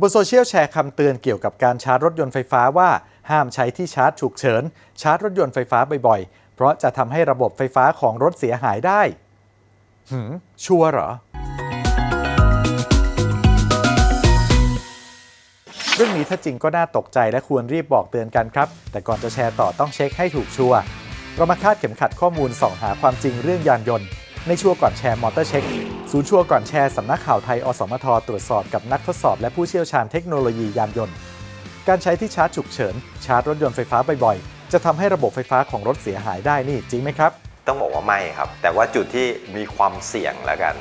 บนโซเชียลแชร์คำเตือนเกี่ยวกับการชาร์จรถยนต์ไฟฟ้าว่า ห้ามใช้ที่ชาร์จฉุกเฉิน ชาร์จรถยนต์ไฟฟ้าบ่อยๆ เพราะจะทำให้ระบบไฟฟ้าของรถเสียหายได้ หืม ชัวร์เหรอ เรื่องนี้ถ้าจริงก็น่าตกใจและควรรีบบอกเตือนกันครับ แต่ก่อนจะแชร์ต่อต้องเช็คให้ถูกชัวร์เรามาคาดเข็มขัดข้อมูลส่องหาความจริงเรื่องยานยนต์ ในชัวร์ก่อนแชร์มอเตอร์เช็ค ศูนย์ชัวก่อนแชร์สำนักข่าวไทย อสมท ตรวจสอบกับนักทดสอบและผู้เชี่ยวชาญเทคโนโลยียานยนต์ การใช้ที่ชาร์จฉุกเฉิน ชาร์จรถยนต์ไฟฟ้าบ่อยๆ จะทำให้ระบบไฟฟ้าของรถเสียหายได้นี่จริงไหมครับ ต้องบอกว่าไม่ครับ แต่ว่าจุดที่มีความเสี่ยงแล้วกัน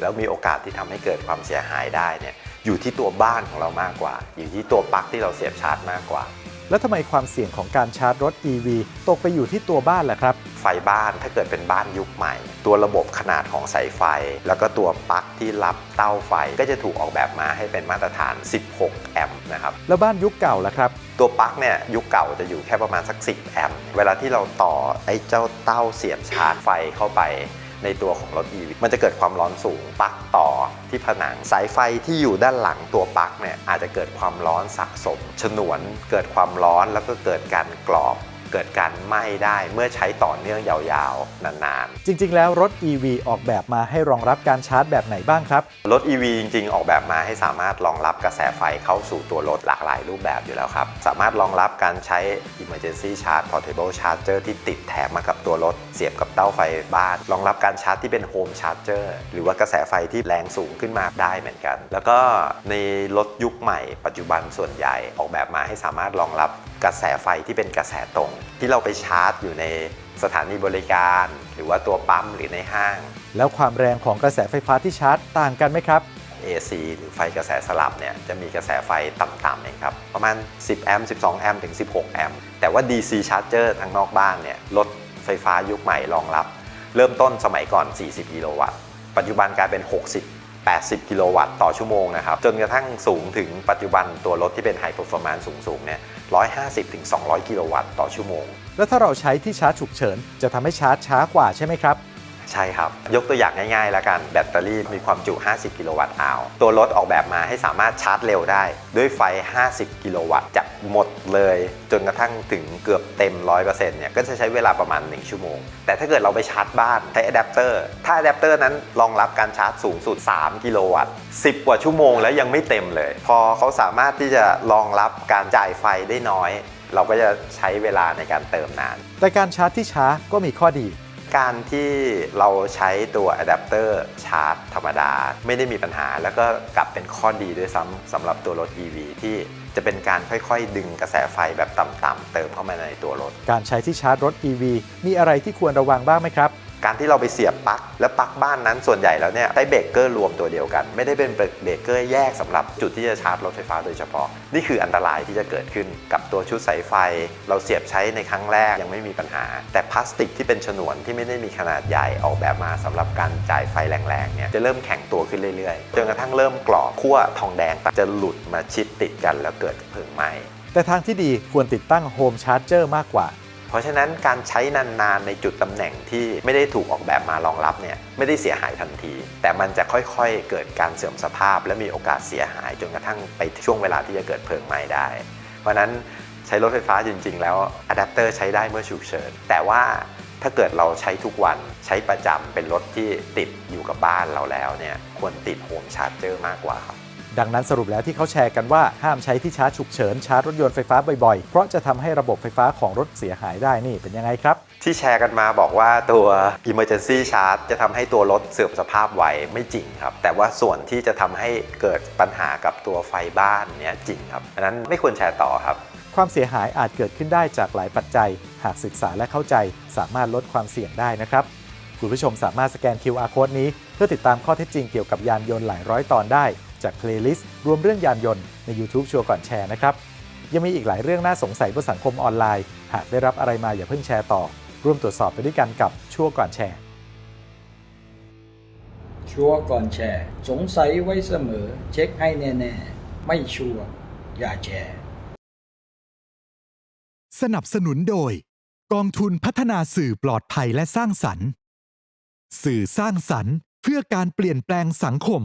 แล้วมีโอกาสที่ทำให้เกิดความเสียหายได้เนี่ยอยู่ที่ตัวบ้านของเรามากกว่า อยู่ที่ตัวปลั๊กที่เราเสียบชาร์จมากกว่า แล้วทำไมความเสี่ยงของการชาร์จรถ EV ตกไปอยู่ที่ตัวบ้านล่ะครับ ไฟบ้านถ้าเกิดเป็นบ้านยุคใหม่ ตัวระบบขนาดของสายไฟ แล้วก็ตัวปลั๊กที่รับเต้าไฟก็จะถูกออกแบบมาให้เป็นมาตรฐาน 16 แอมป์นะครับ แล้วบ้านยุคเก่าล่ะครับ ตัวปลั๊กเนี่ยยุคเก่าจะอยู่แค่ประมาณสัก 10 แอมป์ เวลาที่เราต่อไอ้เจ้าเต้าเสียบชาร์จไฟเข้าไป ในตัวของรถ EV มันจะเกิดความร้อนสูงปลั๊กต่อที่ผนังสายไฟที่อยู่ด้านหลังตัวปลั๊กเนี่ยอาจจะเกิดความร้อนสะสม ฉนวนเกิดความร้อนแล้วก็เกิดการกรอบ เกิดการไหม้ได้เมื่อใช้ต่อเนื่องยาวๆ นานๆ จริง ๆ แล้วรถ EV ออกแบบมาให้รองรับการชาร์จแบบไหนบ้างครับ รถ EV จริง ๆ ออกแบบมาให้สามารถรองรับกระแสไฟเข้าสู่ตัวรถหลากหลายรูปแบบอยู่แล้วครับ สามารถรองรับการใช้ Emergency Charge Portable Charger ที่ติดแถมมากับตัวรถ เสียบกับเต้าไฟบ้าน รองรับการชาร์จที่เป็น Home Charger หรือว่ากระแสไฟที่แรงสูงขึ้นมาได้เหมือนกัน แล้วก็ในรถยุคใหม่ปัจจุบันส่วนใหญ่ออกแบบมาให้สามารถรองรับ กระแสไฟที่เป็นกระแสตรง ที่เราไปชาร์จอยู่ในสถานีบริการ หรือว่าตัวปั๊มหรือในห้าง แล้วความแรงของกระแสไฟฟ้าที่ชาร์จต่างกันไหมครับ AC หรือไฟกระแสสลับเนี่ยจะมีกระแสไฟต่ำๆเองครับ ประมาณ 10 แอมป์ 12 แอมป์ ถึง 16 แอมป์ แต่ว่า DC Charger ทางนอกบ้านเนี่ยรถไฟฟ้ายุคใหม่รองรับ เริ่มต้นสมัยก่อน 40 กิโลวัตต์ ปัจจุบันกลายเป็น 60 80 กิโลวัตต์ต่อชั่วโมงนะครับ จนกระทั่งสูงถึงปัจจุบันตัวรถที่เป็นไฮเปอร์ฟอร์แมนซ์สูงๆเนี่ย150ถึง200 กิโลวัตต์ต่อชั่วโมง แล้วถ้าเราใช้ที่ชาร์จฉุกเฉิน จะทำให้ชาร์จช้ากว่าใช่ไหมครับ ใช่ครับ ยกตัวอย่างง่ายๆ แล้วกัน แบตเตอรี่มีความจุ 50 กิโลวัตต์อาวตัวรถออกแบบมาให้สามารถชาร์จเร็วได้ ด้วยไฟ 50 กิโลวัตต์จะหมดเลย จนกระทั่งถึงเกือบเต็ม 100%เนี่ยก็จะใช้เวลาประมาณ 1 ชั่วโมง แต่ถ้าเกิดเราไปชาร์จบ้านใช้อะแดปเตอร์ถ้าอะแดปเตอร์นั้นรองรับการชาร์จสูงสุด 3 กิโลวัตต์ 10 กว่าชั่วโมงแล้วยังไม่เต็มเลย พอเขาสามารถที่จะรองรับการจ่ายไฟได้น้อย เราก็จะใช้เวลาในการเติมนาน แต่การชาร์จที่ช้าก็มีข้อดี การที่เราใช้ตัวอะแดปเตอร์ชาร์จธรรมดา ไม่ได้มีปัญหา แล้วก็กลับเป็นข้อดีด้วยซ้ำสำหรับตัวรถ EV ที่จะเป็นการค่อยๆ ดึงกระแสไฟแบบต่ำๆเติมเข้ามาในตัวรถ การใช้ที่ชาร์จรถ EV มีอะไรที่ควรระวังบ้างไหมครับ การที่เราไปเสียบปลั๊กและปลั๊กบ้านนั้นส่วนใหญ่แล้วเนี่ยใช้เบรกเกอร์รวมตัวเดียวกัน ไม่ได้เป็นเบรกเกอร์แยกสำหรับจุดที่จะชาร์จรถไฟฟ้าโดยเฉพาะ นี่คืออันตรายที่จะเกิดขึ้นกับตัวชุดสายไฟ เราเสียบใช้ในครั้งแรกยังไม่มีปัญหา แต่พลาสติกที่เป็นฉนวนที่ไม่ได้มีขนาดใหญ่ออกแบบมาสำหรับการจ่ายไฟแรงๆเนี่ยจะเริ่มแข็งตัวขึ้นเรื่อยๆจนกระทั่งเริ่มกรอบขั้วทองแดงจะหลุดมาชิดติดกันแล้วเกิดเพลิงไหม้แต่ทางที่ดีควรติดตั้งโฮมชาร์จเจอร์มากกว่า เพราะฉะนั้นการใช้นานๆในจุดตำแหน่งที่ไม่ได้ถูกออกแบบมารองรับเนี่ยไม่ได้เสียหายทันที แต่มันจะค่อยๆ เกิดการเสื่อมสภาพ และมีโอกาสเสียหายจนกระทั่งไปช่วงเวลาที่จะเกิดเพลิงไหม้ได้ เพราะฉะนั้นใช้รถไฟฟ้าจริง ๆ แล้วอะแดปเตอร์ใช้ได้เมื่อฉุกเฉินแต่ว่าถ้าเกิดเราใช้ทุกวันใช้ประจำเป็นรถที่ติดอยู่กับบ้านเราแล้วเนี่ยควรติดโฮมชาร์จเจอร์มากกว่าครับ ดังนั้นสรุปแล้วที่เขาแชร์กันว่าห้ามใช้ที่ชาร์จฉุกเฉินชาร์จรถยนต์ไฟฟ้าบ่อยๆ เพราะจะทำให้ระบบไฟฟ้าของรถเสียหายได้นี่เป็นยังไงครับ ที่แชร์กันมาบอกว่าตัว emergency charge จะทำให้ตัวรถเสื่อมสภาพไวไม่จริงครับ แต่ว่าส่วนที่จะทำให้เกิดปัญหากับตัวไฟบ้านเนี้ยจริงครับอันนั้นไม่ควรแชร์ต่อครับความเสียหายอาจเกิดขึ้นได้จากหลายปัจจัย หากศึกษาและเข้าใจ สามารถลดความเสี่ยงได้นะครับ คุณผู้ชมสามารถสแกน QR code นี้ เพื่อติดตามข้อเท็จจริงเกี่ยวกับยานยนต์หลายร้อยตอนได้ จากเพลย์ลิสต์รวมเรื่องยานยนต์ใน YouTube ชัวร์ก่อนแชร์นะครับ ยังมีอีกหลายเรื่องน่าสงสัยบนสังคมออนไลน์ หากได้รับอะไรมาอย่าเพิ่งแชร์ต่อ ร่วมตรวจสอบไปด้วยกันกับชัวร์ก่อนแชร์ ชัวร์ก่อนแชร์ สงสัยไว้เสมอ เช็คให้แน่ ๆ ไม่ชัวร์อย่าแชร์สนับสนุนโดย กองทุนพัฒนาสื่อปลอดภัยและสร้างสรรค์ สื่อสร้างสรรค์เพื่อการเปลี่ยนแปลงสังคม